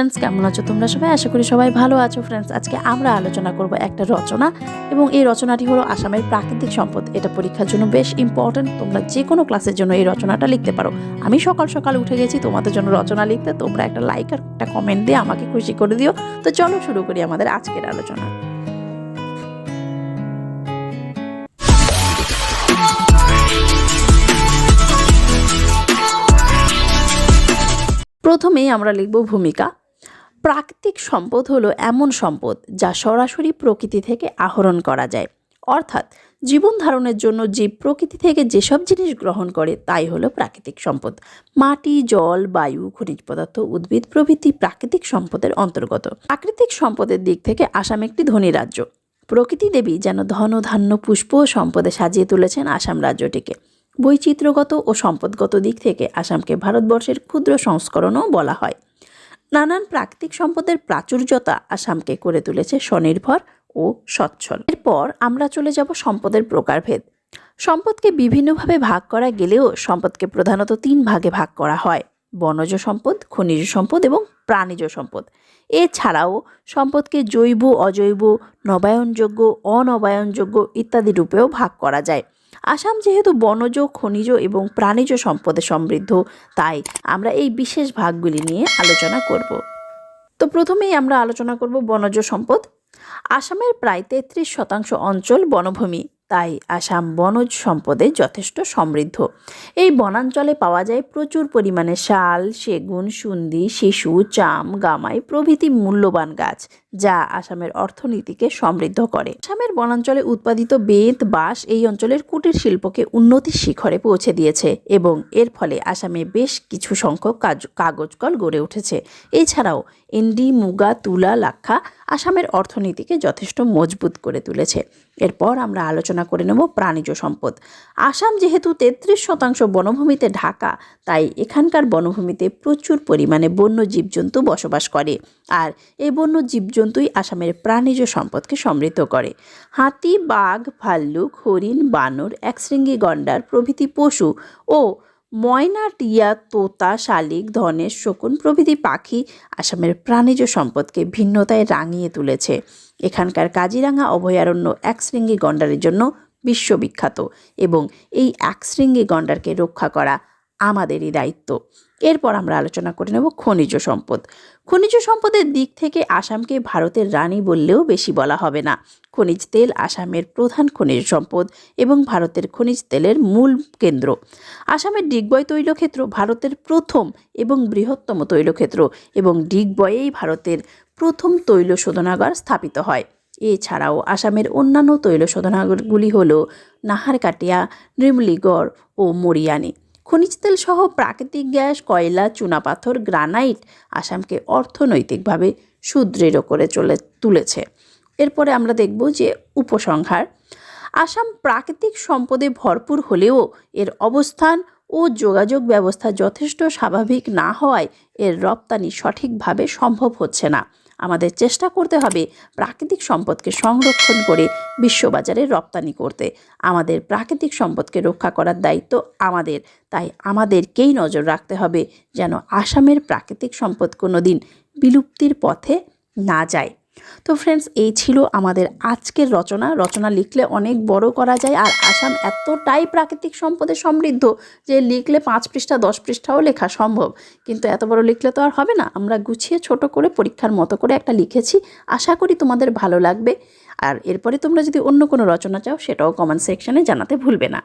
Friends কেমন আছো তোমরা সবাই? আশা করি সবাই ভালো আছো ফ্রেন্ডস আজকে আমরা আলোচনা করব একটা রচনা এবং এই রচনাটি হলো আসামের প্রাকৃতিক সম্পদ। এটা পরীক্ষার জন্য বেশ ইম্পর্ট্যান্ট তোমরা যে কোনো ক্লাসের জন্য এই রচনাটা লিখতে পারো। আমি সকাল সকাল উঠে গেছি, তোমাদের জন্য রচনা লিখতে। তোমরা একটা লাইক আর একটা কমেন্ট দিয়ে আমাকে খুশি করে দিও। তো চলো শুরু করি আমাদের আজকের আলোচনা। প্রথমেই আমরা লিখব ভূমিকা। প্রাকৃতিক সম্পদ হলো এমন সম্পদ যা সরাসরি প্রকৃতি থেকে আহরণ করা যায়। অর্থাৎ জীবন ধারণের জন্য জীব প্রকৃতি থেকে যেসব জিনিস গ্রহণ করে তাই হলো প্রাকৃতিক সম্পদ। মাটি, জল, বায়ু, খনিজ পদার্থ, উদ্ভিদ প্রভৃতি প্রাকৃতিক সম্পদের অন্তর্গত। প্রাকৃতিক সম্পদের দিক থেকে আসাম একটি ধনী রাজ্য। প্রকৃতি দেবী যেন ধন, ধান্য, পুষ্প ও সম্পদে সাজিয়ে তুলেছেন আসাম রাজ্যটিকে। বৈচিত্র্যগত ও সম্পদগত দিক থেকে আসামকে ভারতবর্ষের ক্ষুদ্র সংস্করণও বলা হয়। নানান প্রাকৃতিক সম্পদের প্রাচুর্যতা আসামকে করে তুলেছে স্বনির্ভর ও সচ্ছল। এরপর আমরা চলে যাব সম্পদের প্রকারভেদ। সম্পদকে বিভিন্নভাবে ভাগ করা গেলেও সম্পদকে প্রধানত তিন ভাগে ভাগ করা হয়। বনজ সম্পদ, খনিজ সম্পদ এবং প্রাণীজ সম্পদ। এছাড়াও সম্পদকে জৈব, অজৈব, নবায়নযোগ্য, অনবায়নযোগ্য ইত্যাদি রূপেও ভাগ করা যায়। আসাম যেহেতু বনজ, খনিজ এবং প্রাণীজ সম্পদে সমৃদ্ধ, তাই আমরা এই বিশেষ ভাগগুলি নিয়ে আলোচনা করব। তো প্রথমেই আমরা আলোচনা করব বনজ সম্পদ। আসামের প্রায় তেত্রিশ শতাংশ অঞ্চল বনভূমি, তাই আসাম বনজ সম্পদে যথেষ্ট সমৃদ্ধ। এই বনাঞ্চলে পাওয়া যায় প্রচুর পরিমাণে শাল, সেগুন, সুন্দি, শিশু, চাম, গামাই প্রভৃতি মূল্যবান গাছ। যা আসামের অর্থনীতিকে সমৃদ্ধ করে। আসামের বনাঞ্চলে উৎপাদিত বেত, বাঁশ এই অঞ্চলের কুটির শিল্পকে উন্নতির শিখরে পৌঁছে দিয়েছে এবং এর ফলে আসামে বেশ কিছু সংখ্যক কাগজ কল গড়ে উঠেছে। এছাড়াও এন্ডি, মুগা, তুলা, লাক্ষা আসামের অর্থনীতিকে যথেষ্ট মজবুত করে তুলেছে। এরপর আমরা আলোচনা করে নেব প্রাণীজ সম্পদ। আসাম যেহেতু তেত্রিশ শতাংশ বনভূমিতে ঢাকা, তাই এখানকার বনভূমিতে প্রচুর পরিমাণে বন্য জীবজন্তু বসবাস করে। আর এই বন্য জীবজন্তুই আসামের প্রাণীজ সম্পদকে সমৃদ্ধ করে। হাতি, বাঘ, ভাল্লুক, হরিণ, বানর একশৃঙ্গি গন্ডার, প্রভৃতি পশু ও ময়না টিয়া তোতা, শালিক, ধনেশ, শকুন প্রভৃতি পাখি আসামের প্রাণীজ সম্পদকে ভিন্নতায় রাঙিয়ে তুলেছে। এখানকার কাজিরাঙা অভয়ারণ্য একশৃঙ্গি গন্ডারের জন্য বিশ্ববিখ্যাত এবং এই একশৃঙ্গি গন্ডারকে রক্ষা করা আমাদেরই দায়িত্ব। এরপর আমরা আলোচনা করে নেব খনিজ সম্পদ। খনিজ সম্পদের দিক থেকে আসামকে ভারতের রানী বললেও বেশি বলা হবে না। খনিজ তেল আসামের প্রধান খনিজ সম্পদ এবং ভারতের খনিজ তেলের মূল কেন্দ্র। আসামের ডিগবয় তৈলক্ষেত্র ভারতের প্রথম এবং বৃহত্তম তৈলক্ষেত্র এবং ডিগবয়েই ভারতের প্রথম তৈল শোধনাগার স্থাপিত হয়। এছাড়াও আসামের অন্যান্য তৈল শোধনাগারগুলি হল নাহারকাটিয়া, নিমলিগড় ও মরিয়ানি। খনিজ তেল সহ প্রাকৃতিক গ্যাস, কয়লা চুনাপাথর গ্রানাইট আসামকে অর্থনৈতিকভাবে সুদৃঢ় করে চলে, তুলেছে। এরপরে আমরা দেখব যে উপসংহার। আসাম প্রাকৃতিক সম্পদে ভরপুর হলেও এর অবস্থান ও যোগাযোগ ব্যবস্থা যথেষ্ট স্বাভাবিক না হওয়ায় এর রপ্তানি সঠিকভাবে সম্ভব হচ্ছে না। আমাদের চেষ্টা করতে হবে প্রাকৃতিক সম্পদকে সংরক্ষণ করে বিশ্ববাজারে রপ্তানি করতে। আমাদের প্রাকৃতিক সম্পদকে রক্ষা করার দায়িত্ব আমাদের। তাই আমাদেরকেই নজর রাখতে হবে যেন আসামের প্রাকৃতিক সম্পদ কোনো দিন বিলুপ্তির পথে না যায়। তো ফ্রেন্ডস এই ছিল আমাদের আজকের রচনা। রচনা লিখলে অনেক বড় করা যায় আর আসাম এতটাই প্রাকৃতিক সম্পদে সমৃদ্ধ যে লিখলে পাঁচ পৃষ্ঠা, দশ পৃষ্ঠাও লেখা সম্ভব। কিন্তু এত বড় লিখলে তো আর হবে না। আমরা গুছিয়ে ছোট করে পরীক্ষার মতো করে একটা লিখেছি। আশা করি তোমাদের ভালো লাগবে। আর এরপরে তোমরা যদি অন্য কোনো রচনা চাও, সেটাও কমেন্ট সেকশানে জানাতে ভুলবে না।